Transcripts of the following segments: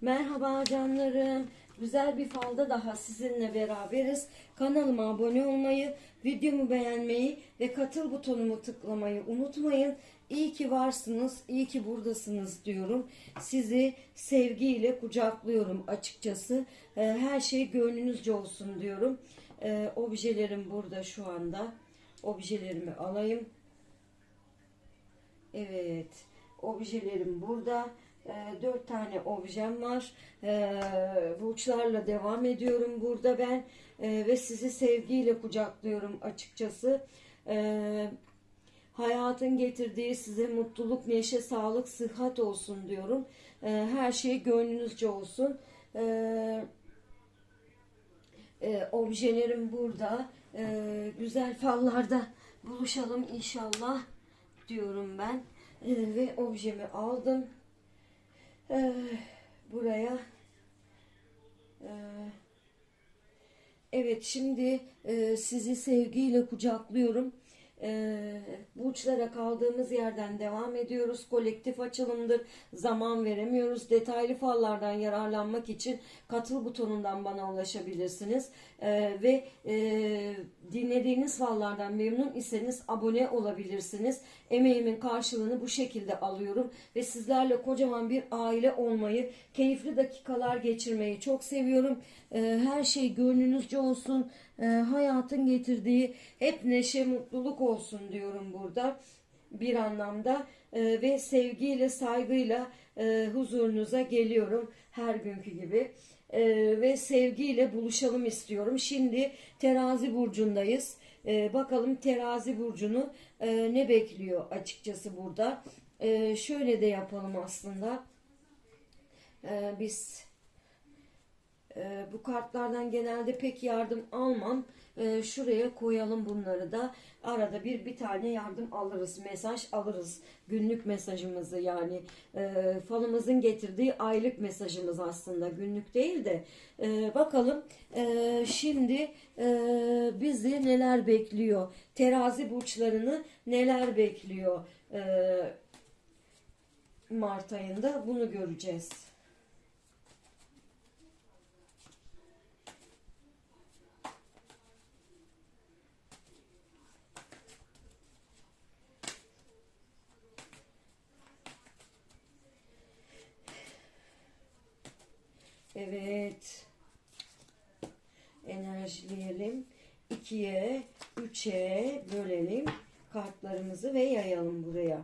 Merhaba canlarım. Güzel bir falda daha sizinle beraberiz. Kanalıma abone olmayı, videomu beğenmeyi ve katıl butonumu tıklamayı unutmayın. İyi ki varsınız, iyi ki buradasınız diyorum. Sizi sevgiyle kucaklıyorum açıkçası. Ee, Her şey gönlünüzce olsun diyorum. Ee, Objelerim burada şu anda. Objelerimi alayım. Evet. Objelerim burada. Ee, dört tane objem var. Ee, burçlarla devam ediyorum burada ben. Ee, ve sizi sevgiyle kucaklıyorum açıkçası. Ee, hayatın getirdiği size mutluluk, neşe, sağlık, sıhhat olsun diyorum. Ee, her şey gönlünüzce olsun. Ee, e, objelerim burada. Ee, güzel fallarda buluşalım inşallah diyorum ben. Ee, ve objemi aldım. Ee, buraya. Ee, evet şimdi e, sizi sevgiyle kucaklıyorum. Ee, burçlara kaldığımız yerden devam ediyoruz. Kolektif açılımdır. Zaman veremiyoruz. Detaylı fallardan yararlanmak için katıl butonundan bana ulaşabilirsiniz. Ee, ve e, dinlediğiniz fallardan memnun iseniz abone olabilirsiniz. Emeğimin karşılığını bu şekilde alıyorum ve sizlerle kocaman bir aile olmayı, keyifli dakikalar geçirmeyi çok seviyorum. Ee, her şey gönlünüzce olsun. Ee, hayatın getirdiği hep neşe, mutluluk olsun diyorum burada bir anlamda Ee, ve sevgiyle, saygıyla e, huzurunuza geliyorum her günkü gibi. Ee, ve sevgiyle buluşalım istiyorum. Şimdi terazi burcundayız. Ee, bakalım terazi burcunu e, ne bekliyor açıkçası burada. Ee, şöyle de yapalım aslında. Ee, biz ee, bu kartlardan genelde pek yardım almam. Ee, şuraya koyalım bunları da. Arada bir bir tane yardım alırız. Mesaj alırız. Günlük mesajımızı yani. E, falımızın getirdiği aylık mesajımız aslında. Günlük değil de. Ee, bakalım ee, şimdi ee, bizi neler bekliyor? Terazi burçlarını neler bekliyor? Ee, Mart ayında bunu göreceğiz. Evet. Enerjileyelim. 2'ye, 3'e bölelim kartlarımızı ve yayalım buraya.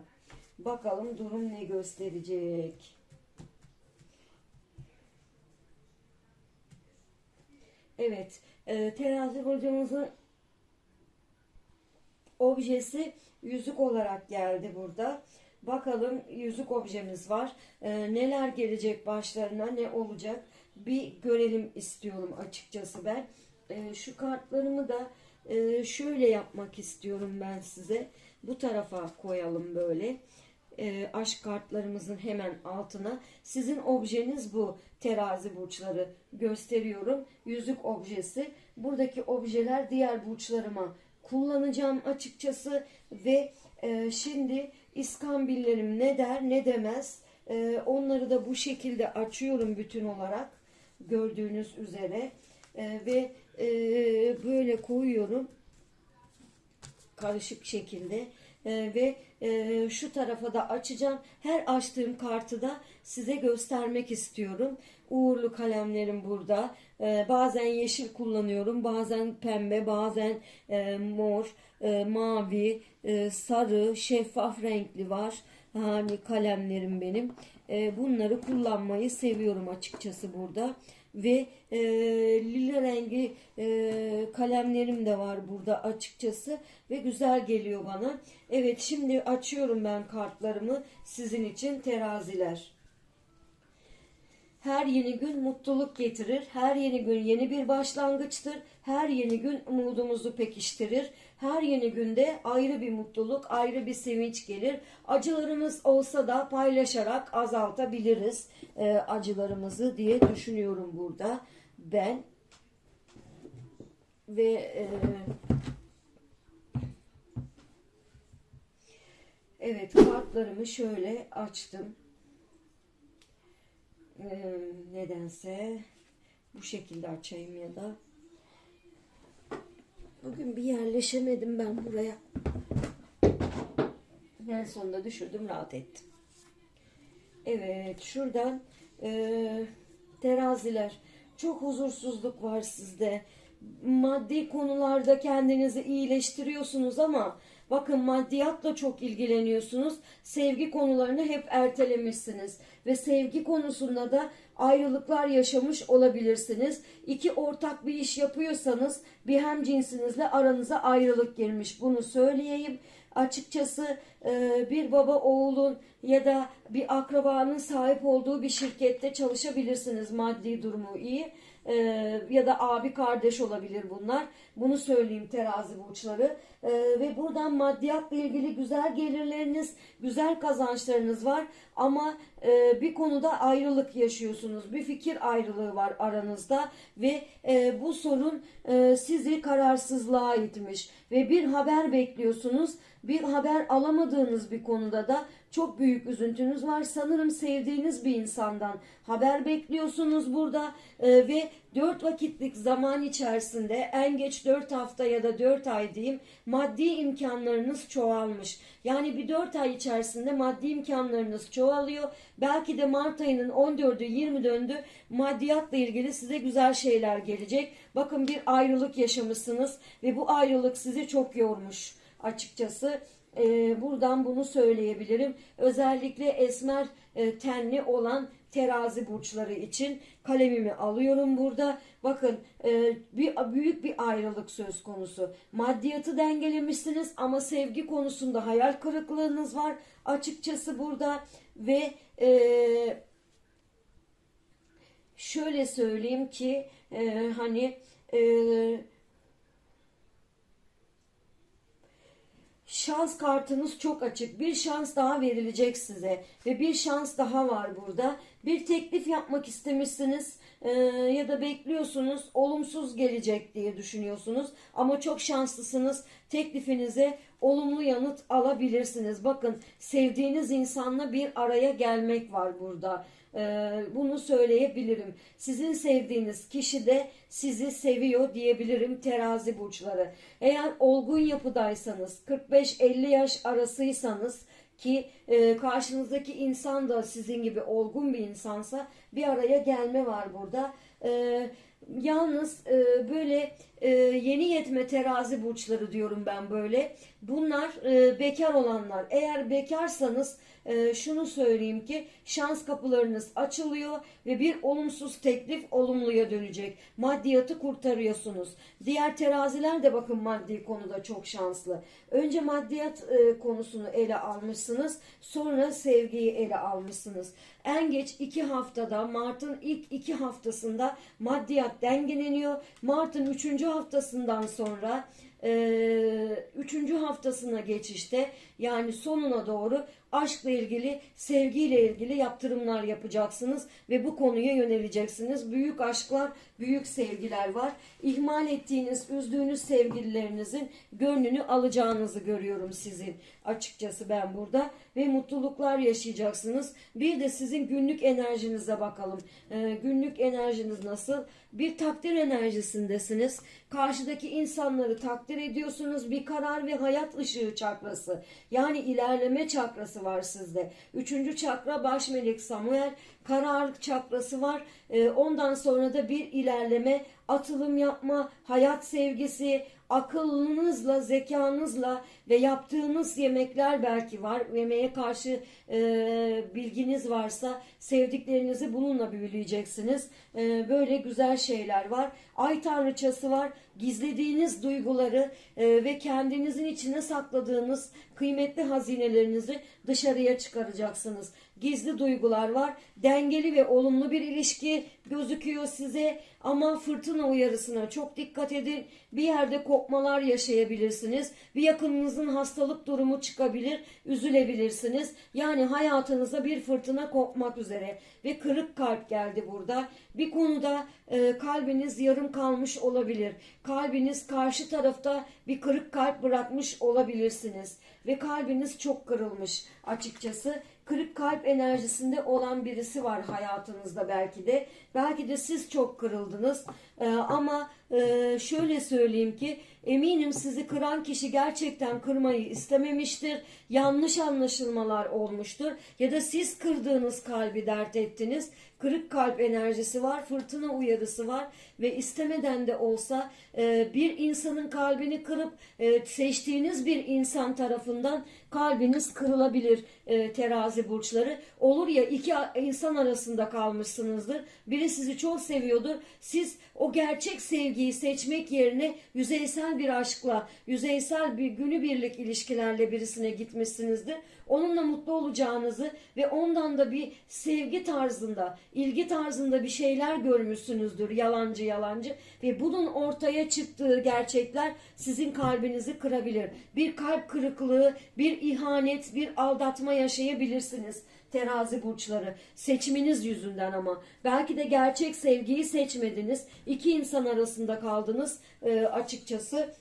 Bakalım durum ne gösterecek. Evet. E, terazi hocamızın objesi yüzük olarak geldi burada. Bakalım yüzük objemiz var. Ee, neler gelecek başlarına ne olacak bir görelim istiyorum açıkçası ben. Ee, şu kartlarımı da e, şöyle yapmak istiyorum ben size. Bu tarafa koyalım böyle. Ee, aşk kartlarımızın hemen altına. Sizin objeniz bu terazi burçları gösteriyorum. Yüzük objesi. Buradaki objeler diğer burçlarıma kullanacağım açıkçası ve e, şimdi İskambillerim ne der ne demez e, onları da bu şekilde açıyorum bütün olarak gördüğünüz üzere E, ve e, böyle koyuyorum karışık şekilde E, ve e, şu tarafa da açacağım. Her açtığım kartı da size göstermek istiyorum. Uğurlu kalemlerim burada. E, bazen yeşil kullanıyorum, bazen pembe, bazen e, mor, e, mavi, e, sarı, şeffaf renkli var. Hani kalemlerim benim. E, bunları kullanmayı seviyorum açıkçası burada ve e, lila rengi e, kalemlerim de var burada açıkçası ve güzel geliyor bana. Evet şimdi açıyorum ben kartlarımı sizin için teraziler. Her yeni gün mutluluk getirir. Her yeni gün yeni bir başlangıçtır. Her yeni gün umudumuzu pekiştirir. Her yeni günde ayrı bir mutluluk, ayrı bir sevinç gelir. Acılarımız olsa da paylaşarak azaltabiliriz e, acılarımızı diye düşünüyorum burada. Ben ve e, evet kartlarımı şöyle açtım. Ee, nedense bu şekilde açayım ya da bugün bir yerleşemedim ben buraya. En sonunda düşürdüm rahat ettim. Evet şuradan eee, teraziler çok huzursuzluk var sizde. Maddi konularda kendinizi iyileştiriyorsunuz ama bakın maddiyatla çok ilgileniyorsunuz. Sevgi konularını hep ertelemişsiniz ve sevgi konusunda da ayrılıklar yaşamış olabilirsiniz. İki ortak bir iş yapıyorsanız bir hem cinsinizle aranıza ayrılık girmiş. Bunu söyleyeyim açıkçası e, bir baba oğulun ya da bir akrabanın sahip olduğu bir şirkette çalışabilirsiniz maddi durumu iyi E, ya da abi kardeş olabilir bunlar. Bunu söyleyeyim terazi burçları. E, ve buradan maddiyatla ilgili güzel gelirleriniz güzel kazançlarınız var. Ama e, bir konuda ayrılık yaşıyorsunuz. Bir fikir ayrılığı var aranızda. Ve e, bu sorun e, sizi kararsızlığa itmiş. Ve bir haber bekliyorsunuz. Bir haber alamadığınız bir konuda da çok büyük üzüntünüz var. Sanırım sevdiğiniz bir insandan haber bekliyorsunuz burada Ee, ve 4 vakitlik zaman içerisinde en geç 4 hafta ya da 4 ay diyeyim maddi imkanlarınız çoğalmış. Yani bir 4 ay içerisinde maddi imkanlarınız çoğalıyor. Belki de Mart ayının 14'ü 20 döndü maddiyatla ilgili size güzel şeyler gelecek. Bakın bir ayrılık yaşamışsınız ve bu ayrılık sizi çok yormuş açıkçası. Ee, buradan bunu söyleyebilirim. Özellikle esmer e, tenli olan terazi burçları için kalemimi alıyorum burada. Bakın e, bir büyük bir ayrılık söz konusu. Maddiyatı dengelemişsiniz ama sevgi konusunda hayal kırıklığınız var. Açıkçası burada ve e, şöyle söyleyeyim ki e, hani e, şans kartınız çok açık. Bir şans daha verilecek size ve bir şans daha var burada. Bir teklif yapmak istemişsiniz e, ya da bekliyorsunuz olumsuz gelecek diye düşünüyorsunuz ama çok şanslısınız. Teklifinize olumlu yanıt alabilirsiniz. Bakın sevdiğiniz insanla bir araya gelmek var burada. Ee, bunu söyleyebilirim. Sizin sevdiğiniz kişi de sizi seviyor diyebilirim terazi burçları. Eğer olgun yapıdaysanız 45-50 yaş arasıysanız ki e, karşınızdaki insan da sizin gibi olgun bir insansa bir araya gelme var burada. E, yalnız e, böyle e, yeni yetme terazi burçları diyorum ben böyle. Bunlar e, bekar olanlar. Eğer bekarsanız e, şunu söyleyeyim ki şans kapılarınız açılıyor ve bir olumsuz teklif olumluya dönecek. Maddiyatı kurtarıyorsunuz. Diğer teraziler de bakın maddi konuda çok şanslı. Önce maddiyat e, konusunu ele almışsınız. Sonra sevgiyi ele almışsınız. En geç iki haftada Mart'ın ilk iki haftasında maddiyat dengeleniyor. Mart'ın üçüncü haftasından sonra e, üçüncü haftasına geçişte yani sonuna doğru aşkla ilgili, sevgiyle ilgili yaptırımlar yapacaksınız ve bu konuya yöneleceksiniz. Büyük aşklar, büyük sevgiler var. İhmal ettiğiniz, üzdüğünüz sevgililerinizin gönlünü alacağınızı görüyorum sizin. Açıkçası ben burada ve mutluluklar yaşayacaksınız. Bir de sizin günlük enerjinize bakalım. Ee, günlük enerjiniz nasıl? Bir takdir enerjisindesiniz. Karşıdaki insanları takdir ediyorsunuz. Bir karar ve hayat ışığı çakrası. Yani ilerleme çakrası var sizde. Üçüncü çakra baş melek Samuel. Kararlılık çakrası var. Ee, ondan sonra da bir ilerleme, atılım yapma, hayat sevgisi, akıllınızla, zekanızla ve yaptığınız yemekler belki var. Yemeğe karşı e, bilginiz varsa sevdiklerinizi bununla büyüleyeceksiniz. E, böyle güzel şeyler var. Ay tanrıçası var. Gizlediğiniz duyguları e, ve kendinizin içine sakladığınız kıymetli hazinelerinizi dışarıya çıkaracaksınız. Gizli duygular var. Dengeli ve olumlu bir ilişki gözüküyor size ama fırtına uyarısına çok dikkat edin. Bir yerde kopmalar yaşayabilirsiniz. Bir yakınınızın hastalık durumu çıkabilir, üzülebilirsiniz. Yani hayatınıza bir fırtına kopmak üzere ve kırık kalp geldi burada. Bir konuda e, kalbiniz yarım kalmış olabilir. Kalbiniz karşı tarafta bir kırık kalp bırakmış olabilirsiniz ve kalbiniz çok kırılmış açıkçası. kırık kalp enerjisinde olan birisi var hayatınızda belki de. Belki de siz çok kırıldınız. Ee, ama e, şöyle söyleyeyim ki eminim sizi kıran kişi gerçekten kırmayı istememiştir. Yanlış anlaşılmalar olmuştur. Ya da siz kırdığınız kalbi dert ettiniz. Kırık kalp enerjisi var, fırtına uyarısı var ve istemeden de olsa e, bir insanın kalbini kırıp e, seçtiğiniz bir insan tarafından kalbiniz kırılabilir e, terazi burçları. Olur ya iki insan arasında kalmışsınızdır. Biri sizi çok seviyordur. Siz o gerçek sevgiyi seçmek yerine yüzeysel bir aşkla, yüzeysel bir günübirlik ilişkilerle birisine gitmişsinizdir. Onunla mutlu olacağınızı ve ondan da bir sevgi tarzında, ilgi tarzında bir şeyler görmüşsünüzdür yalancı yalancı ve bunun ortaya çıktığı gerçekler sizin kalbinizi kırabilir. Bir kalp kırıklığı, bir ihanet, bir aldatma yaşayabilirsiniz terazi burçları. Seçiminiz yüzünden ama. Belki de gerçek sevgiyi seçmediniz. İki insan arasında kaldınız e, açıkçası.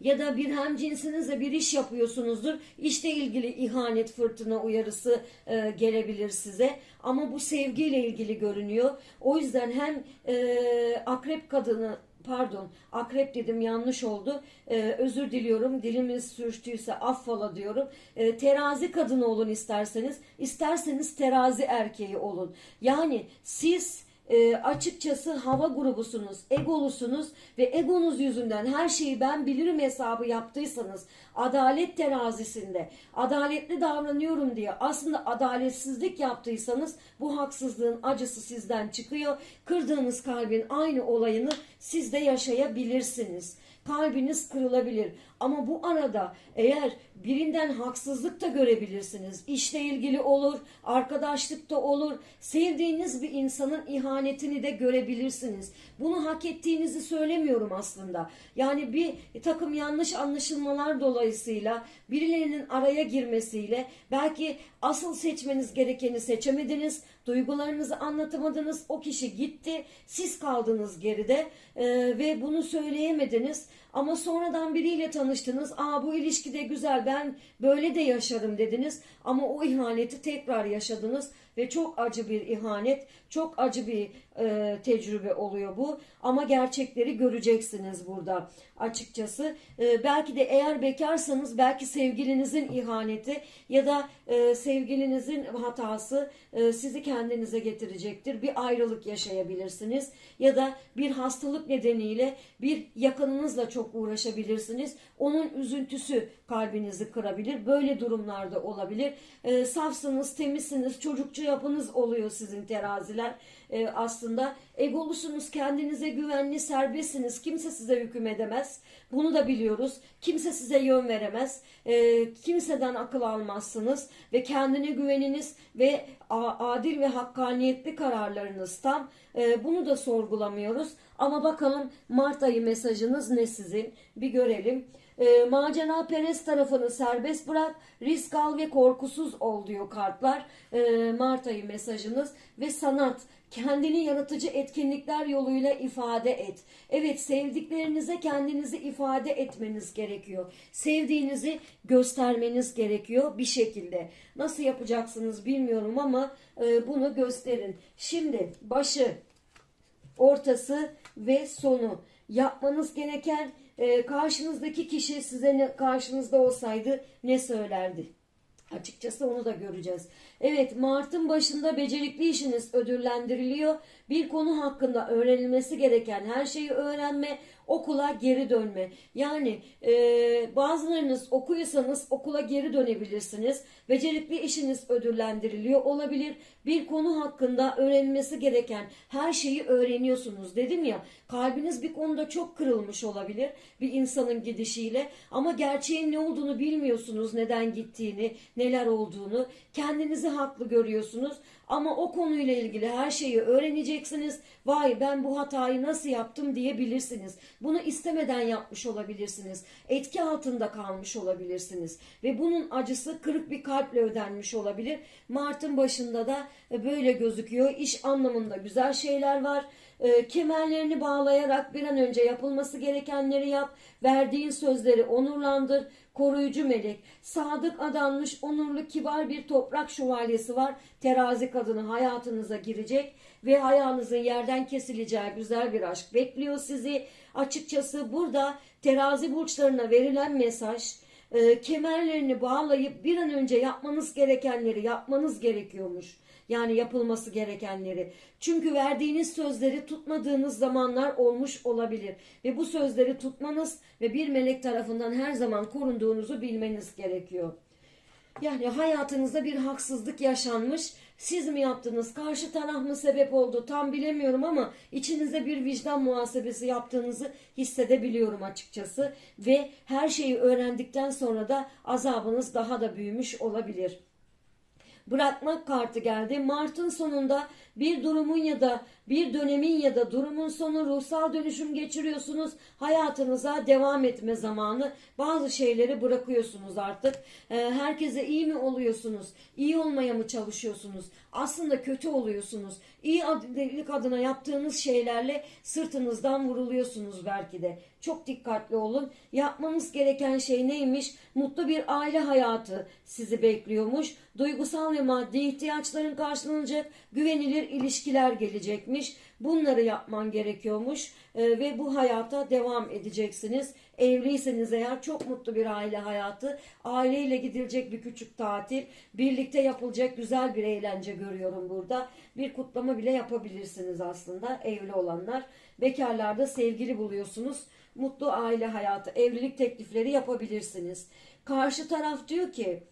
Ya da bir hemcinsinizle bir iş yapıyorsunuzdur. İşle ilgili ihanet fırtına uyarısı e, gelebilir size. Ama bu sevgiyle ilgili görünüyor. O yüzden hem e, akrep kadını pardon akrep dedim yanlış oldu. Ee, özür diliyorum dilimiz sürçtüyse affola diyorum. Ee, terazi kadını olun isterseniz. isterseniz terazi erkeği olun. Yani siz e, açıkçası hava grubusunuz, egolusunuz ve egonuz yüzünden her şeyi ben bilirim hesabı yaptıysanız adalet terazisinde adaletli davranıyorum diye aslında adaletsizlik yaptıysanız bu haksızlığın acısı sizden çıkıyor. Kırdığınız kalbin aynı olayını siz de yaşayabilirsiniz. Kalbiniz kırılabilir. Ama bu arada eğer birinden haksızlık da görebilirsiniz. İşle ilgili olur, arkadaşlıkta olur. Sevdiğiniz bir insanın ihanetini de görebilirsiniz. Bunu hak ettiğinizi söylemiyorum aslında. Yani bir takım yanlış anlaşılmalar dolayısıyla birilerinin araya girmesiyle belki asıl seçmeniz gerekeni seçemediniz. Duygularınızı anlatamadınız. O kişi gitti. Siz kaldınız geride Ee, ve bunu söyleyemediniz. Ama sonradan biriyle tanıştınız. Aa bu ilişkide güzel ben böyle de yaşarım dediniz. Ama o ihaneti tekrar yaşadınız. Ve çok acı bir ihanet, çok acı bir e, tecrübe oluyor bu. Ama gerçekleri göreceksiniz burada açıkçası. E, belki de eğer bekarsanız belki sevgilinizin ihaneti ya da e, sevgilinizin hatası e, sizi kendinize getirecektir. Bir ayrılık yaşayabilirsiniz ya da bir hastalık nedeniyle bir yakınınızla çok uğraşabilirsiniz. Onun üzüntüsü kalbinizi kırabilir. Böyle durumlarda olabilir. E, safsınız, temizsiniz, çocukçu yapınız oluyor sizin teraziler. E, aslında egolusunuz, kendinize güvenli, serbestsiniz. Kimse size hüküm edemez. Bunu da biliyoruz. Kimse size yön veremez. E, kimseden akıl almazsınız ve kendine güveniniz ve adil ve hakkaniyetli kararlarınız tam. E, bunu da sorgulamıyoruz. Ama bakalım Mart ayı mesajınız ne sizin? Bir görelim. E, macera Perez tarafını serbest bırak, risk al ve korkusuz ol diyor kartlar. E, Mart ayı mesajınız ve sanat. Kendini yaratıcı etkinlikler yoluyla ifade et. Evet sevdiklerinize kendinizi ifade etmeniz gerekiyor. Sevdiğinizi göstermeniz gerekiyor bir şekilde. Nasıl yapacaksınız bilmiyorum ama e, bunu gösterin. Şimdi başı, ortası ve sonu. Yapmanız gereken e, karşınızdaki kişi size ne, karşınızda olsaydı ne söylerdi? Açıkçası onu da göreceğiz. Evet Mart'ın başında becerikli işiniz ödüllendiriliyor. Bir konu hakkında öğrenilmesi gereken her şeyi öğrenme, okula geri dönme. Yani e, bazılarınız okuyorsanız okula geri dönebilirsiniz. Becerikli işiniz ödüllendiriliyor olabilir. Bir konu hakkında öğrenilmesi gereken her şeyi öğreniyorsunuz. Dedim ya kalbiniz bir konuda çok kırılmış olabilir bir insanın gidişiyle. Ama gerçeğin ne olduğunu bilmiyorsunuz. Neden gittiğini, neler olduğunu. Kendinizi haklı görüyorsunuz. Ama o konuyla ilgili her şeyi öğreneceksiniz. Vay ben bu hatayı nasıl yaptım diyebilirsiniz. Bunu istemeden yapmış olabilirsiniz. Etki altında kalmış olabilirsiniz. Ve bunun acısı kırık bir kalple ödenmiş olabilir. Mart'ın başında da böyle gözüküyor. İş anlamında güzel şeyler var. e, kemerlerini bağlayarak bir an önce yapılması gerekenleri yap. Verdiğin sözleri onurlandır. Koruyucu melek, sadık adanmış, onurlu, kibar bir toprak şövalyesi var. Terazi kadını hayatınıza girecek ve ayağınızın yerden kesileceği güzel bir aşk bekliyor sizi. Açıkçası burada terazi burçlarına verilen mesaj e, kemerlerini bağlayıp bir an önce yapmanız gerekenleri yapmanız gerekiyormuş. Yani yapılması gerekenleri. Çünkü verdiğiniz sözleri tutmadığınız zamanlar olmuş olabilir. Ve bu sözleri tutmanız ve bir melek tarafından her zaman korunduğunuzu bilmeniz gerekiyor. Yani hayatınızda bir haksızlık yaşanmış. Siz mi yaptınız? Karşı taraf mı sebep oldu? Tam bilemiyorum ama içinizde bir vicdan muhasebesi yaptığınızı hissedebiliyorum açıkçası. Ve her şeyi öğrendikten sonra da azabınız daha da büyümüş olabilir bırakmak kartı geldi. Mart'ın sonunda bir durumun ya da bir dönemin ya da durumun sonu ruhsal dönüşüm geçiriyorsunuz. Hayatınıza devam etme zamanı. Bazı şeyleri bırakıyorsunuz artık. Ee, herkese iyi mi oluyorsunuz? İyi olmaya mı çalışıyorsunuz? Aslında kötü oluyorsunuz. İyi adilik adına yaptığınız şeylerle sırtınızdan vuruluyorsunuz belki de. Çok dikkatli olun. Yapmanız gereken şey neymiş? Mutlu bir aile hayatı sizi bekliyormuş. Duygusal ve maddi ihtiyaçların karşılanacak, güvenilir ilişkiler gelecekmiş. Bunları yapman gerekiyormuş Ee, ve bu hayata devam edeceksiniz. Evliyseniz eğer çok mutlu bir aile hayatı, aileyle gidilecek bir küçük tatil, birlikte yapılacak güzel bir eğlence görüyorum burada. Bir kutlama bile yapabilirsiniz aslında evli olanlar. Bekarlarda sevgili buluyorsunuz. Mutlu aile hayatı, evlilik teklifleri yapabilirsiniz. Karşı taraf diyor ki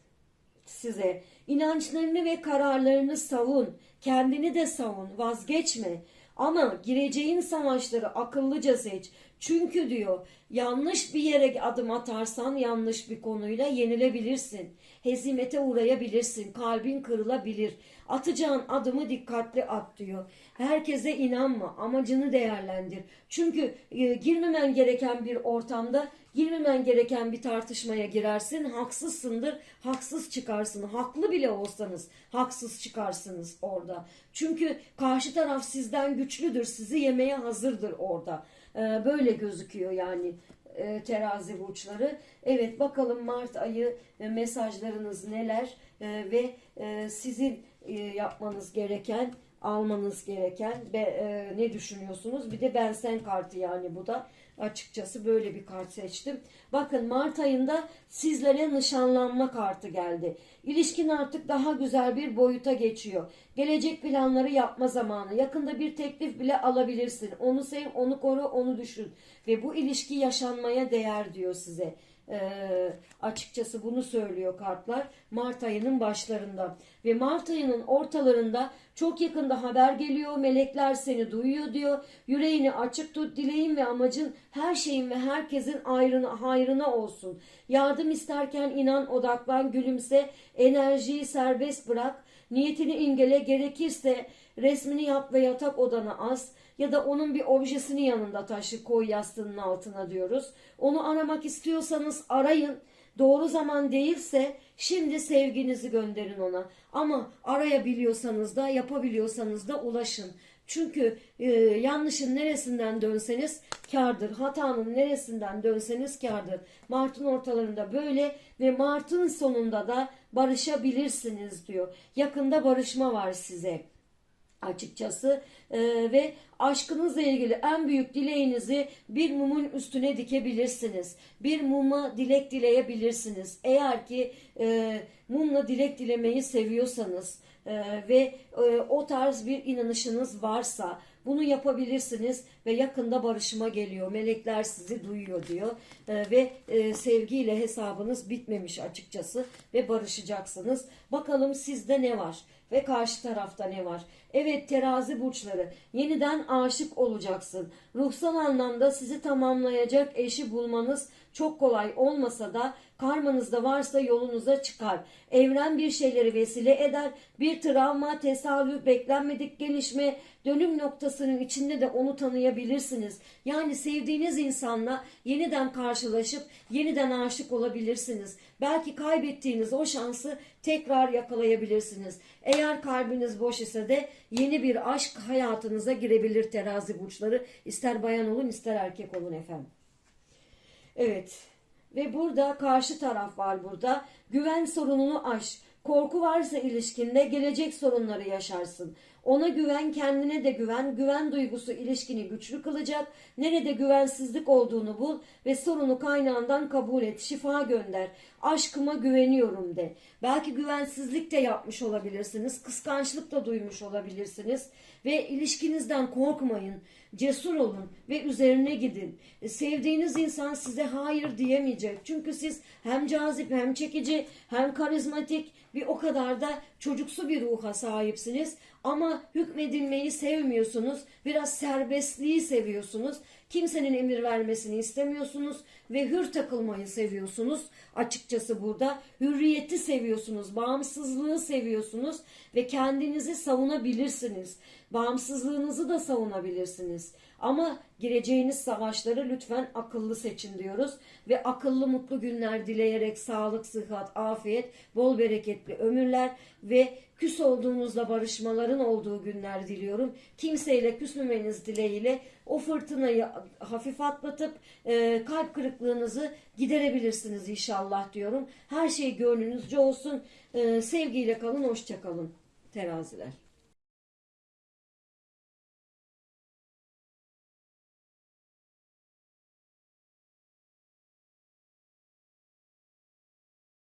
size inançlarını ve kararlarını savun. Kendini de savun, vazgeçme. Ama gireceğin savaşları akıllıca seç. Çünkü diyor yanlış bir yere adım atarsan yanlış bir konuyla yenilebilirsin. Hezimete uğrayabilirsin. Kalbin kırılabilir. Atacağın adımı dikkatli at diyor. Herkese inanma. Amacını değerlendir. Çünkü e, girmemen gereken bir ortamda girmemen gereken bir tartışmaya girersin. Haksızsındır. Haksız çıkarsın. Haklı bile olsanız haksız çıkarsınız orada. Çünkü karşı taraf sizden güçlüdür. Sizi yemeye hazırdır orada. Ee, böyle gözüküyor yani e, terazi burçları. Evet bakalım Mart ayı e, mesajlarınız neler E, ve e, sizin e, yapmanız gereken almanız gereken ve e, ne düşünüyorsunuz? Bir de ben sen kartı yani bu da açıkçası böyle bir kart seçtim. Bakın Mart ayında sizlere nişanlanma kartı geldi. İlişkin artık daha güzel bir boyuta geçiyor. Gelecek planları yapma zamanı. Yakında bir teklif bile alabilirsin. Onu sev, onu koru, onu düşün. Ve bu ilişki yaşanmaya değer diyor size. Ee, açıkçası bunu söylüyor kartlar Mart ayının başlarında. Ve Mart ayının ortalarında çok yakında haber geliyor melekler seni duyuyor diyor. Yüreğini açık tut dileğin ve amacın her şeyin ve herkesin ayrına, hayrına olsun. Yardım isterken inan odaklan gülümse enerjiyi serbest bırak. Niyetini ingele gerekirse resmini yap ve yatak odana as ya da onun bir objesini yanında taşı koy yastığının altına diyoruz. Onu aramak istiyorsanız arayın. Doğru zaman değilse şimdi sevginizi gönderin ona. Ama arayabiliyorsanız da yapabiliyorsanız da ulaşın. Çünkü e, yanlışın neresinden dönseniz kardır. Hatanın neresinden dönseniz kardır. Mart'ın ortalarında böyle ve Mart'ın sonunda da barışabilirsiniz diyor. Yakında barışma var size açıkçası Ee, ve aşkınızla ilgili en büyük dileğinizi bir mumun üstüne dikebilirsiniz. Bir muma dilek dileyebilirsiniz. Eğer ki e, mumla dilek dilemeyi seviyorsanız e, ve e, o tarz bir inanışınız varsa bunu yapabilirsiniz ve yakında barışıma geliyor. Melekler sizi duyuyor diyor. E, ve e, sevgiyle hesabınız bitmemiş açıkçası ve barışacaksınız. Bakalım sizde ne var? Ve karşı tarafta ne var? Evet terazi burçları yeniden aşık olacaksın. Ruhsal anlamda sizi tamamlayacak eşi bulmanız çok kolay olmasa da karmanızda varsa yolunuza çıkar. Evren bir şeyleri vesile eder. Bir travma, tesadüf, beklenmedik gelişme, dönüm noktasının içinde de onu tanıyabilirsiniz. Yani sevdiğiniz insanla yeniden karşılaşıp yeniden aşık olabilirsiniz. Belki kaybettiğiniz o şansı tekrar yakalayabilirsiniz. Eğer kalbiniz boş ise de yeni bir aşk hayatınıza girebilir terazi burçları. İster bayan olun ister erkek olun efendim. Evet. Ve burada karşı taraf var burada. Güven sorununu aş. Korku varsa ilişkinde gelecek sorunları yaşarsın. Ona güven, kendine de güven. Güven duygusu ilişkini güçlü kılacak. Nerede güvensizlik olduğunu bul ve sorunu kaynağından kabul et. Şifa gönder. Aşkıma güveniyorum de. Belki güvensizlik de yapmış olabilirsiniz. Kıskançlık da duymuş olabilirsiniz. Ve ilişkinizden korkmayın. Cesur olun ve üzerine gidin. E, Sevdiğiniz insan size hayır diyemeyecek. Çünkü siz hem cazip hem çekici hem karizmatik bir o kadar da çocuksu bir ruha sahipsiniz. Ama hükmedilmeyi sevmiyorsunuz. Biraz serbestliği seviyorsunuz. Kimsenin emir vermesini istemiyorsunuz ve hür takılmayı seviyorsunuz. Açıkçası burada hürriyeti seviyorsunuz, bağımsızlığı seviyorsunuz ve kendinizi savunabilirsiniz. Bağımsızlığınızı da savunabilirsiniz. Ama gireceğiniz savaşları lütfen akıllı seçin diyoruz. Ve akıllı mutlu günler dileyerek sağlık, sıhhat, afiyet, bol bereketli ömürler ve küs olduğunuzla barışmaların olduğu günler diliyorum. Kimseyle küsmemeniz dileğiyle o fırtınayı hafif atlatıp e, kalp kırıklığınızı giderebilirsiniz inşallah diyorum. Her şey gönlünüzce olsun. E, sevgiyle kalın, hoşça kalın teraziler.